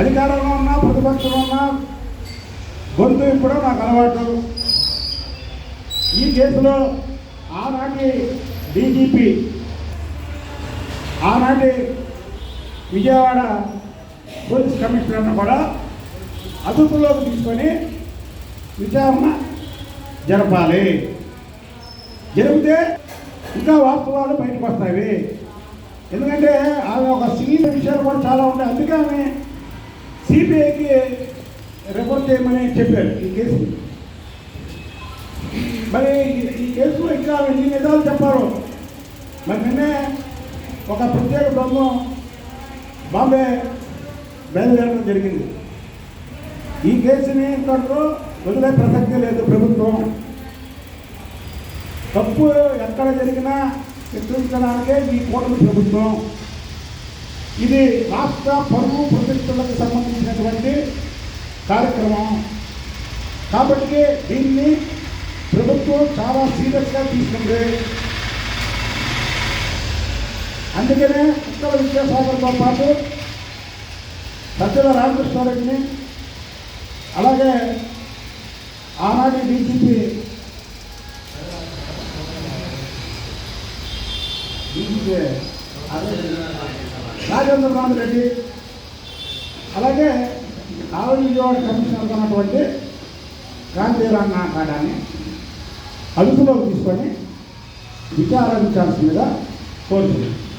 అధికారంలో ఉన్నా ప్రతిపక్షంలో ఉన్నా గొంతు ఇప్పుడు నాకు అలవాటు. ఈ కేసులో ఆనాటి డీజీపీ ఆనాటి విజయవాడ పోలీస్ కమిషనర్ను కూడా అదుపులోకి తీసుకొని విచారణ జరపాలి. జరిపితే ఇంకా వాస్తవాలు బయటకు వస్తాయి. ఎందుకంటే ఆమె ఒక సీనియర్ విషయాలు కూడా చాలా ఉంటాయి. అందుకే ఆమె సిబిఐకి రిపోర్ట్ చేయమని చెప్పారు ఈ కేసు. మరి ఈ- కేసులో ఇంకా ఎన్ని నిజాలు చెప్పారు? మరి నిన్నే ఒక ప్రత్యేక బృందం బాంబే బయలుదేరడం జరిగింది. ఈ కేసుని ఇంతవరకు వదిలే ప్రసక్తి లేదు ప్రభుత్వం. తప్పు ఎక్కడ జరిగినా చిత్రించడానికే ఈ కూటమి ప్రభుత్వం. ఇది రాష్ట్ర పరువు ప్రతిష్టలకు సంబంధించినటువంటి కార్యక్రమం. కాబట్టి దీన్ని ప్రభుత్వం చాలా సీరియస్గా తీసుకుంది. అందుకనే ఉత్తర విద్యాసాగర్తో పాటు సజ్జల రామకృష్ణారెడ్డిని అలాగే ఆనాటి డీజీపీ డీజీపీ రాజేంద్రనాథ్ రెడ్డి అలాగే ఆవిడ విజయవాడ కమిషనర్ ఉన్నటువంటి గాంధీరాన్న నాకాడాన్ని అదుపులోకి తీసుకొని విచారించాల్సిందిగా కోరుతున్నాను